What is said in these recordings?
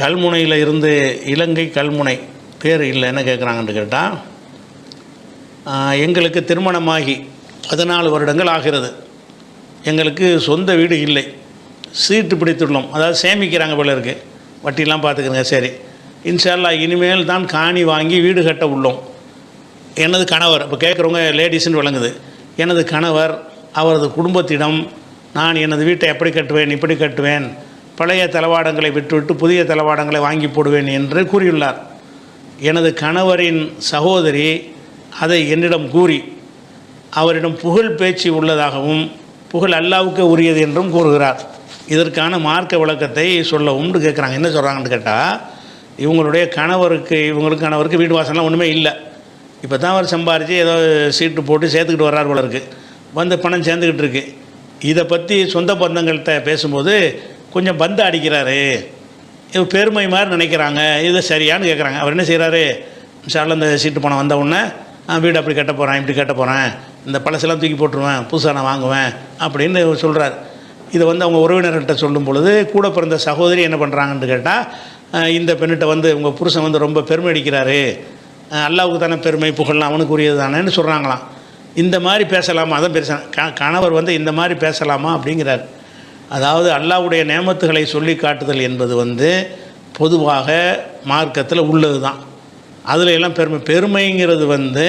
கல்முனையில் இருந்து இலங்கை கல்முனை பேர் இல்லை என்ன கேட்குறாங்கன்னு கேட்டால் எங்களுக்கு திருமணமாகி பதினாலு வருடங்கள் ஆகிறது. எங்களுக்கு சொந்த வீடு இல்லை. சீட்டு பிடித்துள்ளோம். அதாவது சேமிக்கிறாங்க போல இருக்கு. வட்டிலாம் பார்த்துக்கிறங்க சரி. இன்ஷால்லா இனிமேல் தான் காணி வாங்கி வீடு கட்ட உள்ளோம். எனது கணவர் இப்போ கேட்குறவங்க லேடிஸ்ன்னு விளங்குது. எனது கணவர் அவரது குடும்பத்திடம் நான் எனது வீட்டை எப்படி கட்டுவேன் இப்படி கட்டுவேன் பழைய தளவாடங்களை விட்டுவிட்டு புதிய தளவாடங்களை வாங்கி போடுவேன் என்று கூறியுள்ளார். எனது கணவரின் சகோதரி அதை என்னிடம் கூறி அவரிடம் புகழ் பேச்சு உள்ளதாகவும் புகழ் அல்லாவுக்கு உரியது என்றும் கூறுகிறார். இதற்கான மார்க்க விளக்கத்தை சொல்லவும்னு கேட்குறாங்க. என்ன சொல்கிறாங்கன்னு கேட்டால் இவங்களுடைய கணவருக்கு இவங்களுக்கு கணவருக்கு வீடு வாசல்லாம் ஒன்றுமே இல்லை. இப்போ தான் அவர் சம்பாரித்து ஏதோ சீட்டு போட்டு சேர்த்துக்கிட்டு வர்றார் போல இருக்குது வந்து பணம் சேர்ந்துக்கிட்டு இருக்கு. இதை பற்றி சொந்த பந்தங்கள்கிட்ட பேசும்போது கொஞ்சம் பந்து அடிக்கிறாரு. இது பெருமை மாதிரி நினைக்கிறாங்க. இது சரியான்னு கேட்குறாங்க அவர் என்ன செய்கிறாரு இன்ஷால்ல இந்த சீட்டு பணம் வந்த உடனே வீடு அப்படி கட்ட போகிறேன் இப்படி கட்ட போகிறேன் இந்த பழசெல்லாம் தூக்கி போட்டுருவேன். புதுசாக நான் வாங்குவேன். அப்படின்னு சொல்கிறார் இதை வந்து அவங்க உறவினர்கிட்ட சொல்லும் பொழுது கூட பிறந்த சகோதரி என்ன பண்ணுறாங்கன்னு கேட்டால் இந்த பெண்ணிட்ட வந்து உங்கள் புருஷன் வந்து ரொம்ப பெருமை அடிக்கிறாரு. அல்லாவுக்கு தானே பெருமை புகழ்லாம் அவனுக்கு உரியது தானேன்னு சொல்கிறாங்களாம் இந்த மாதிரி பேசலாமா? அதான் பெருசாக க கணவர் வந்து இந்த மாதிரி பேசலாமா? அப்படிங்கிறார். அதாவது அல்லாவுடைய நேமத்துகளை சொல்லி காட்டுதல் என்பது வந்து பொதுவாக மார்க்கத்தில் உள்ளது தான் அதில் எல்லாம் பெருமை பெருமைங்கிறது வந்து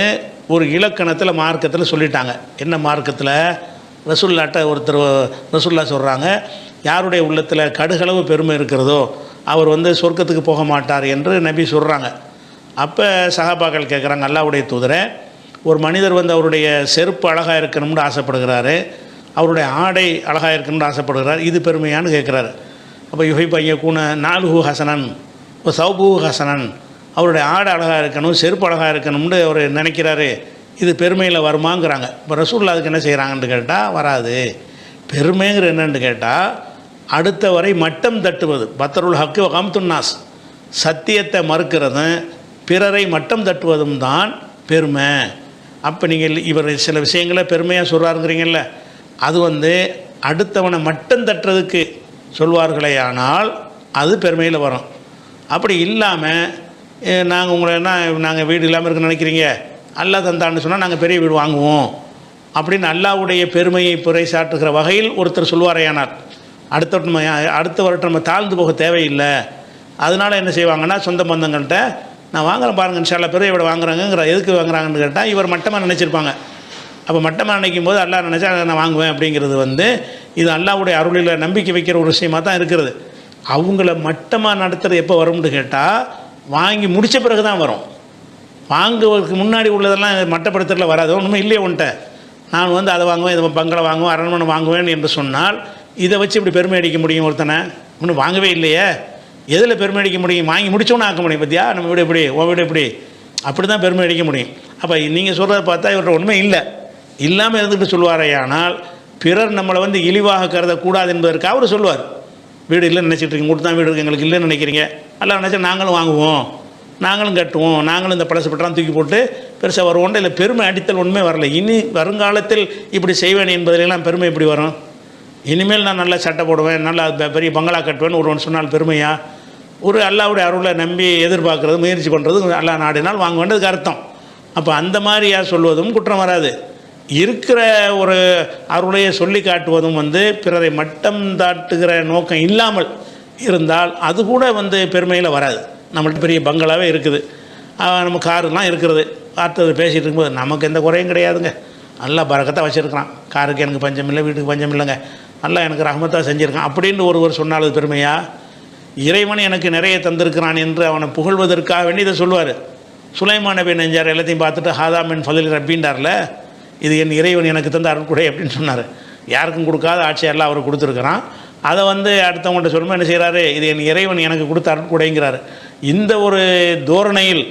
ஒரு இலக்கணத்தில் மார்க்கத்தில் சொல்லிட்டாங்க. என்ன மார்க்கத்தில்? ரசுல்லாட்ட ஒருத்தர் ரசுல்லா சொல்கிறாங்க யாருடைய உள்ளத்தில் கடுகளவு பெருமை இருக்கிறதோ அவர் வந்து சொர்க்கத்துக்கு போக மாட்டார் என்று நபி சொல்கிறாங்க அப்போ சகாபாக்கள் கேட்குறாங்க அல்லாவுடைய தூதரை ஒரு மனிதர் வந்து அவருடைய செருப்பு அழகாக இருக்கணும்னு ஆசைப்படுகிறாரு. அவருடைய ஆடை அழகாக இருக்கணும்னு ஆசைப்படுகிறார். இது பெருமையான்னு கேட்குறாரு. அப்போ யுகை பையன் கூன நாலுஹு ஹசனன் இப்போ சௌபு ஹசனன். அவருடைய ஆடை அழகாக இருக்கணும் செருப்பு அழகாக இருக்கணும்னு அவர் நினைக்கிறாரு. இது பெருமையில் வருமாங்கிறாங்க. இப்போ ரசூல்லா அதுக்கு என்ன செய்கிறாங்கன்னு கேட்டால் வராது. பெருமைங்கிற என்னன்னு கேட்டால் அடுத்த வரை மட்டம் தட்டுவது. பத்தருள் ஹக்கு ஹம்துன்னாஸ் சத்தியத்தை மறுக்கிறதும் பிறரை மட்டம் தட்டுவதும் தான் பெருமை. அப்போ நீங்கள் இவர் சில விஷயங்களை பெருமையாக சொல்கிறாருங்கிறீங்கல்ல அது வந்து அடுத்தவனை மட்டும் தட்டுறதுக்கு சொல்வார்களே ஆனால் அது பெருமையில் வரும். அப்படி இல்லாமல் நாங்கள் உங்களை என்ன நாங்கள் வீடு இல்லாமல் இருக்குன்னு நினைக்கிறீங்க? அல்லா தந்தான்னு சொன்னால் நாங்கள் பெரிய வீடு வாங்குவோம். அப்படின்னு அல்லாவுடைய பெருமையை புரைசாட்டுகிற வகையில் ஒருத்தர் சொல்வாரையானார் அடுத்த நம்ம அடுத்த வருடம் நம்ம தாழ்ந்து போக தேவையில்லை. அதனால் என்ன செய்வாங்கன்னா சொந்த பந்தங்கள்கிட்ட நான் வாங்குறேன் பாருங்க இன்ஷால்லா பெரிய வீடு வாங்குறாங்கங்கிற எதுக்கு வாங்குறாங்கன்னு கேட்டால் இவர் மட்டமாக நினச்சிருப்பாங்க. அப்போ மட்டமாக நினைக்கும் போது அல்லா நினச்சா அதை நான் வாங்குவேன் அப்படிங்கிறது வந்து இது அல்லாவுடைய அருளில் நம்பிக்கை வைக்கிற ஒரு விஷயமாக தான் இருக்கிறது. அவங்கள மட்டமாக நடத்துகிறது எப்போ வரும்னு கேட்டால் வாங்கி முடித்த பிறகு தான் வரும். வாங்குவதற்கு முன்னாடி உள்ளதெல்லாம் மட்டப்படுத்துறதுல வராது. ஒன்றுமே இல்லையே உன்ட்ட நான் வந்து அதை வாங்குவேன் இதை பங்களா வாங்குவேன் அரண்மனை வாங்குவேன் என்று சொன்னால் இதை வச்சு இப்படி பெருமை அடிக்க முடியும் ஒருத்தனை? இன்னும் வாங்கவே இல்லையே. எதில் பெருமை அடிக்க முடியும்? வாங்கி முடிச்சோன்னு ஆக்க முடியும் பத்தியா? நம்ம வீடு எப்படி? உன் வீடு எப்படி? அப்படி தான் பெருமை அடிக்க முடியும். அப்போ நீங்கள் சொல்கிறத பார்த்தா இவர்கிட்ட ஒன்றுமே இல்லை. இல்லாமல் இருந்துட்டு சொல்வாரேயானால் பிறர் நம்மளை வந்து இழிவாக கருதக்கூடாது என்பதற்கு அவர் சொல்லுவார். வீடு இல்லைன்னு நினச்சிட்டு இருக்கீங்க மட்டும் தான் வீடு இருக்கு எங்களுக்கு இல்லைன்னு நினைக்கிறீங்க. எல்லாம் நினச்சா நாங்களும் வாங்குவோம் நாங்களும் கட்டுவோம் நாங்களும் இந்த பழசு பட்டெல்லாம் தூக்கி போட்டு பெருசாக வருவோம். இல்லை பெருமை அடித்தல் ஒன்றுமே வரல. இனி வருங்காலத்தில் இப்படி செய்வேன் என்பதிலெல்லாம் பெருமை எப்படி வரும்? இனிமேல் நான் நல்லா சட்டை போடுவேன் நல்லா பெரிய பங்களா கட்டுவேன் ஒருவன் சொன்னால் பெருமையா? ஒரு அல்லாவுடைய அருளை நம்பி எதிர்பார்க்குறது முயற்சி பண்ணுறது அல்லா நாடினால் வாங்க வேண்டியதுக்கு அர்த்தம் அப்போ அந்த மாதிரியாக சொல்வதும் குற்றம் வராது. இருக்கிற ஒரு அருளையை சொல்லி காட்டுவதும் வந்து பிறரை மட்டம் தாட்டுகிற நோக்கம் இல்லாமல் இருந்தால் அது கூட வந்து பெருமையில் வராது. நம்மள்ட்ட பெரிய பங்களாவே இருக்குது. நம்ம காருலாம் இருக்கிறது. பார்த்தது பேசிகிட்டு இருக்கும்போது நமக்கு எந்த குறையும் கிடையாதுங்க. நல்லா பறக்கத்தை வச்சுருக்கிறான். காருக்கு எனக்கு பஞ்சம் இல்லை வீட்டுக்கு பஞ்சம் இல்லைங்க. நல்லா எனக்கு ரஹமத்தாக செஞ்சுருக்கான். அப்படின்னு ஒருவர் சொன்னால் அது பெருமையாக இறைவன் எனக்கு நிறைய தந்திருக்கிறான் என்று அவனை புகழ்வதற்காக வேண்டி இதை சொல்லுவார். சுலைமான நபி நெஞ்சார் எல்லாத்தையும் பார்த்துட்டு ஹாதாமின் ஃபதில் ரப்பின்டார்ல இது என் இறைவன் எனக்கு தந்த அருட்கொடை அப்படின்னு சொன்னார். யாருக்கும் கொடுக்காத ஆட்சியெல்லாம் அவர் கொடுத்துருக்குறான். அதை வந்து அடுத்தவங்கள்ட்ட சொல்லும்போது என்ன செய்கிறாரு இது என் இறைவன் எனக்கு கொடுத்த அருட்கொடைங்கிறாரு இந்த ஒரு தோரணையில்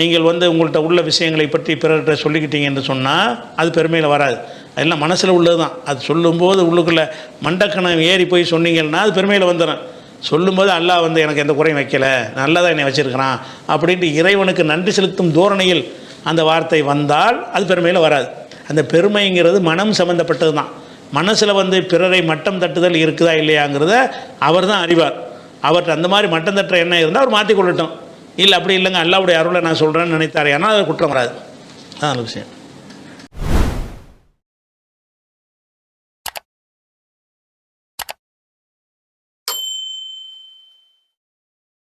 நீங்கள் வந்து உங்கள்கிட்ட உள்ள விஷயங்களை பற்றி பிறர்கிட்ட சொல்லிக்கிட்டீங்க என்று சொன்னால் அது பெருமையில் வராது. அதெல்லாம் மனசில் உள்ளது தான் அது சொல்லும்போது உள்ளுக்குள்ளே மண்டக்கணம் ஏறி போய் சொன்னீங்கன்னா அது பெருமையில் வந்துடும் சொல்லும்போது அல்லாஹ் வந்து எனக்கு எந்த குறையும் வைக்கல. நல்லதாக என்னை வச்சுருக்கிறான். அப்படின்ட்டு இறைவனுக்கு நன்றி செலுத்தும் தோரணையில் அந்த வார்த்தை வந்தால் அது பெருமையில் வராது. அந்த பெருமைங்கிறது மனம் சம்மந்தப்பட்டது தான். மனசில் வந்து பிறரை மட்டம் தட்டுதல் இருக்குதா இல்லையாங்கிறத அவர் தான் அறிவார். அவர்கிட்ட அந்த மாதிரி மட்டம் தட்டுற எண்ணம் இருந்தால் அவர் மாற்றி கொள்ளட்டும். இல்லை அப்படி இல்லைங்க அல்லாவுடைய அருளை நான் சொல்கிறேன்னு நினைத்தார் ஏன்னா அது குற்றம் வராது. அதான் விஷயம்.